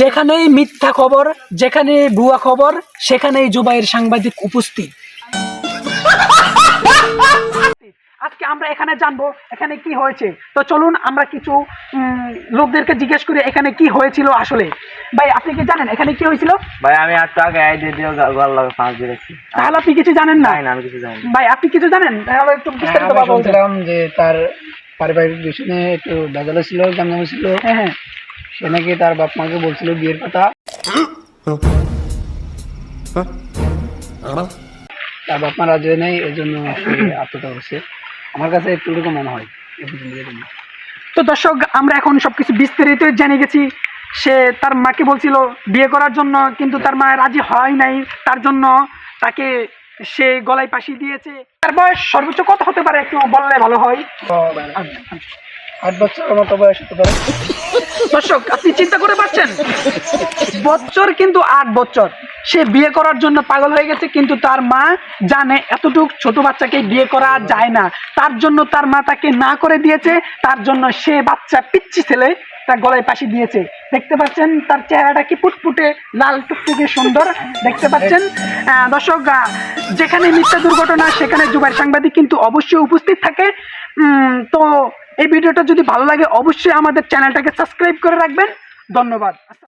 যেখানেই মিথ্যা খবর যেখানে ভুয়া খবর সেখানেই জুবাইয়ের সাংবাদিক উপস্থিত। আজকে আমরা এখানে জানব এখানে কি হয়েছে। তো চলুন আমরা কিছু লোকদেরকে জিজ্ঞেস করি এখানে কি হয়েছিল আসলে। ভাই আপনি কি জানেন এখানে কি হয়েছিল? ভাই আমি একটু আগে আই দিয়ে দিয়ে ঘর লাগে পাঁচ দিয়ে রাখছি তাহলে আপনি কিছু জানেন না? না আমি কিছু জানি না। ভাই আপনি কিছু জানেন? তাহলে একটু বিস্তারিত ভাবে বলতেন। শুনছিলাম যে তার পারিবারিক বিষয়ে একটু ভেজাল ছিল জামজাম ছিল হ্যাঁ হ্যাঁ। সে নাকি তার বাপ মাকে বলছিল বিয়ের কথা। তার বাপ মা রাজি হয় নাই এই জন্য আত্মহত্যা করছে। আমার কাছে একটু এরকম মনে হয়। তো দর্শক আমরা এখন সবকিছু বিস্তারিত জেনে গেছি। সে তার মাকে বলছিল বিয়ে করার জন্য কিন্তু তার মা রাজি হয় নাই। তার জন্য তাকে সে গলায় পাশি দিয়েছে। তার বয়স সর্বোচ্চ কত হতে পারে একটু বললে ভালো হয়? আট বছর মতো বয়স হতে পারে। দর্শক আপনি চিন্তা করে পাচ্ছেন বছর কিন্তু আট বছর। সে বিয়ে করার জন্য পাগল হয়ে গেছে, কিন্তু তার মা জানে এতটুক ছোট বাচ্চাকে বিয়ে করা যায় না। তার জন্য তার মা তাকে না করে দিয়েছে, তার জন্য সে বাচ্চা পিচ্ছি ছেলে তার গলায় পাশি দিয়েছে। দেখতে পাচ্ছেন, তার চেহারাটা কি ফুটফুটে, লাল, টুকটুকে সুন্দর। দেখতে পাচ্ছেন দর্শক যেখানে মিথ্যা দুর্ঘটনা, সেখানে জুবাইর সাংবাদিক কিন্তু অবশ্যই উপস্থিত থাকে। তো এই ভিডিওটা যদি ভালো লাগে, অবশ্যই আমাদের চ্যানেলটাকে সাবস্ক্রাইব করে রাখবেন। ধন্যবাদ।